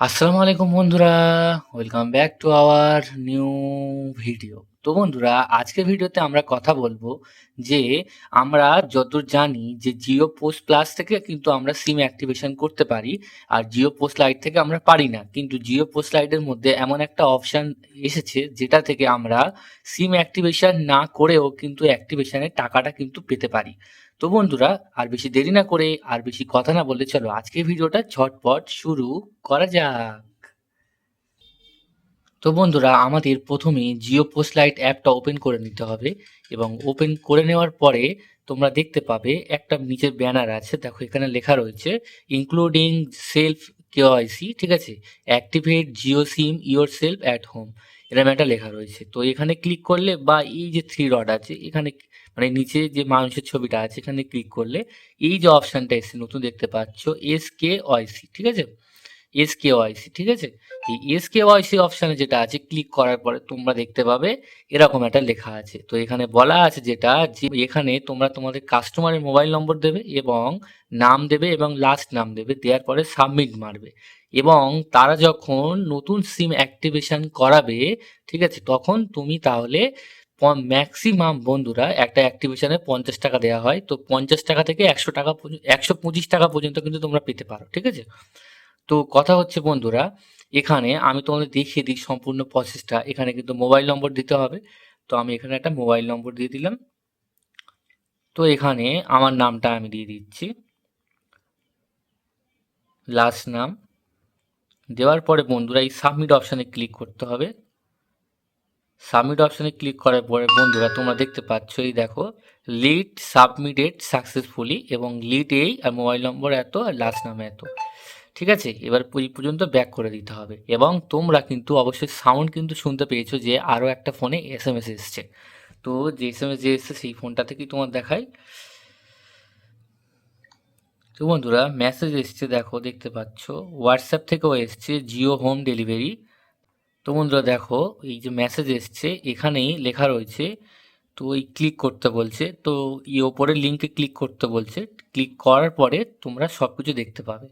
আসসালামু আলাইকুম বন্ধুরা welcome back to our new video তো বন্ধুরা, আজকের ভিডিওতে আমরা কথা বলব যে আমরা যতদূর জানি যে জিও পোস্ট প্লাস থেকে কিন্তু আমরা সিম অ্যাক্টিভেশন করতে পারি আর জিও পোস্ট লাইট থেকে আমরা পারি না। কিন্তু জিও পোস্ট লাইটের মধ্যে এমন একটা অপশান এসেছে যেটা থেকে আমরা সিম অ্যাক্টিভেশন না করেও কিন্তু অ্যাক্টিভেশনের টাকাটা কিন্তু পেতে পারি। তো বন্ধুরা, আর বেশি দেরি না করে, আর বেশি কথা না বলে চলো আজকের ভিডিওটা ঝটপট শুরু করা যাক। তো বন্ধুরা, আমাদের প্রথমে জিও পোস্ট লাইট অ্যাপটা ওপেন করে নিতে হবে এবং ওপেন করে নেওয়ার পরে তোমরা দেখতে পাবে একটা নিচের ব্যানার আছে। দেখো, এখানে লেখা রয়েছে ইনক্লুডিং সেলফ কেওয়াইসি ঠিক আছে? Activate Jio SIM your self at home এরকম একটা লেখা রয়েছে। তো এখানে ক্লিক করলে বা এই যে থ্রি ডট আছে, এখানে মানে নিচে যে মানুষের ছবিটা আছে, এখানে ক্লিক করলে এই যে অপশানটা এসে নতুন দেখতে পাচ্ছ এস কে ওয়াইসি ঠিক আছে? এস কে ওয়াইসি ঠিক আছে? এই এস কে ওয়াইসি অপশানে যেটা আছে ক্লিক করার পরে তোমরা দেখতে পাবে এরকম একটা লেখা আছে। তো এখানে বলা আছে যেটা যে এখানে তোমরা তোমাদের কাস্টমারের মোবাইল নম্বর দেবে এবং নাম দেবে এবং লাস্ট নাম দেবে, দেওয়ার পরে সাবমিট মারবে। এবং তারা যখন নতুন সিম অ্যাক্টিভেশন করাবে, ঠিক আছে, তখন তুমি তাহলে ম্যাক্সিমাম বন্ধুরা একটা অ্যাক্টিভেশনে পঞ্চাশ টাকা দেওয়া হয়। তো পঞ্চাশ টাকা থেকে একশো টাকা একশো পঁচিশ টাকা পর্যন্ত কিন্তু তোমরা পেতে পারো, ঠিক আছে? তো কথা হচ্ছে বন্ধুরা, এখানে আমি তোমাদের দেখিয়ে দিই সম্পূর্ণ প্রসেসটা এখানে কিন্তু মোবাইল নম্বর দিতে হবে। তো আমি এখানে একটা মোবাইল নম্বর দিয়ে দিলাম। তো এখানে আমার নামটা আমি দিয়ে দিচ্ছি। লাস্ট নাম। দেওয়ার পরে বন্ধুরা এই সাবমিট অপশানে ক্লিক করতে হবে। সাবমিট অপশানে ক্লিক করার পরে বন্ধুরা তোমরা দেখতে পাচ্ছ, এই দেখো লিড সাবমিটেড সাকসেসফুলি এবং লিড এই আর মোবাইল নম্বর এত আর লাস্ট নাম এত। ঠিক আছে? এবার এই পর্যন্ত ব্যাক করে দিতে হবে। এবং তোমরা কিন্তু অবশ্যই সাউন্ড কিন্তু শুনতে পেয়েছ যে আরও একটা ফোনে এস এম এস এসছে। তো যে এস এম এস যে এসছে সেই ফোনটা থেকেই তোমার দেখায় তো বন্ধুরা মেসেজ এসছে, দেখো, দেখতে পাচ্ছ। হোয়াটসঅ্যাপ থেকেও এসছে জিও হোম ডেলিভারি তো বন্ধুরা, দেখো, এই যে মেসেজ এসছে, এখানেই লেখা রয়েছে। তো এই ক্লিক করতে বলছে। তো এই ওপরের লিঙ্কে ক্লিক করতে বলছে। ক্লিক করার পরে তোমরা সব কিছু দেখতে পাবে।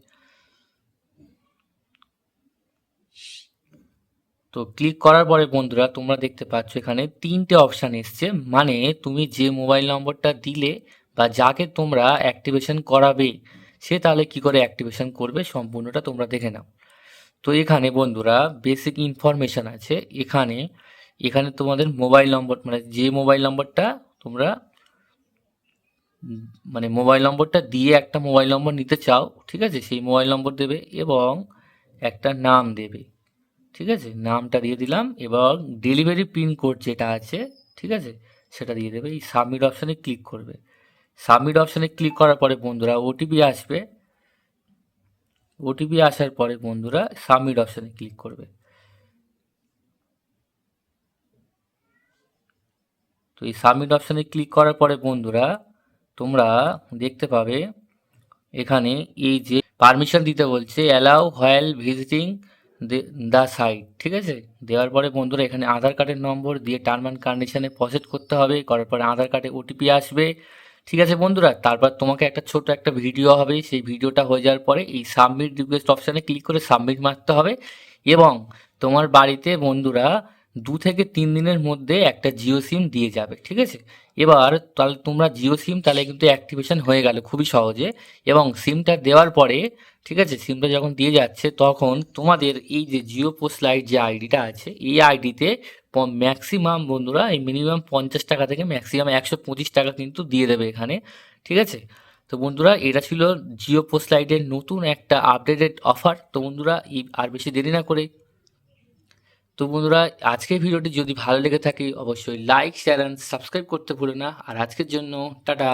তো ক্লিক করার পরে বন্ধুরা তোমরা দেখতে পাচ্ছ এখানে তিনটে অপশান এসছে। মানে তুমি যে মোবাইল নম্বরটা দিলে বা যাকে তোমরা অ্যাক্টিভেশন করাবে, সে তাহলে কি করে অ্যাক্টিভেশন করবে সম্পূর্ণটা তোমরা দেখে নাও। তো এখানে বন্ধুরা বেসিক ইনফরমেশান আছে। এখানে এখানে তোমাদের মোবাইল নম্বর মানে যে মোবাইল নম্বরটা তোমরা মানে মোবাইল নম্বরটা দিয়ে একটা মোবাইল নম্বর নিতে চাও, ঠিক আছে? সেই মোবাইল নম্বর দেবে এবং একটা নাম দেবে। ঠিক আছে? নামটা দিয়ে দিলাম এবং ডেলিভারি পিনকোড যেটা আছে, ঠিক আছে? সেটা দিয়ে দেবে। এই সাবমিট অপশানে ক্লিক করবে। সাবমিট অপশানে ক্লিক করার পরে বন্ধুরা ওটিপি আসবে। ওটিপি আসার পরে বন্ধুরা সাবমিট অপশানে ক্লিক করবে। তো এই সাবমিট অপশানে ক্লিক করার পরে বন্ধুরা তোমরা দেখতে পাবে, এখানে এই যে পারমিশন দিতে বলছে allow while visiting the site ঠিক আছে? দেওয়ার পরে বন্ধুরা এখানে আধার কার্ডের নম্বর দিয়ে টার্ম অ্যান্ড কন্ডিশনে প্রসেস করতে হবে। করার পরে আধার কার্ডে ওটিপি আসবে। ঠিক আছে বন্ধুরা? তারপর তোমাকে একটা ছোট একটা ভিডিও হবে। সেই ভিডিওটা হয়ে যাওয়ার পরে এই সাবমিট রিকোয়েস্ট অপশানে ক্লিক করে সাবমিট মারতে হবে। এবং তোমার বাড়িতে বন্ধুরা দু থেকে তিন দিনের মধ্যে একটা জিও সিম দিয়ে যাবে, ঠিক আছে? এবার তাহলে তোমরা জিও সিম, তাহলে কিন্তু অ্যাক্টিভেশন হয়ে গেল খুবই সহজে এবং সিমটা দেওয়ার পরে, ঠিক আছে, সিমটা যখন দিয়ে যাচ্ছে, তখন তোমাদের এই যে জিও পোস্ট লাইট যে আইডিটা আছে, এই আইডিতে ম্যাক্সিমাম বন্ধুরা এই মিনিমাম পঞ্চাশ টাকা থেকে ম্যাক্সিমাম একশো পঁচিশ টাকা কিন্তু দিয়ে দেবে এখানে, ঠিক আছে? তো বন্ধুরা, এটা ছিল জিও পোস্ট লাইটের নতুন একটা আপডেটেড অফার। তো বন্ধুরা আর বেশি দেরি না করে তো বন্ধুরা, আজকের ভিডিওটি যদি ভালো লেগে থাকে, অবশ্যই লাইক শেয়ার অ্যান্ড সাবস্ক্রাইব করতে ভুলো না। আর আজকের জন্য, টাটা!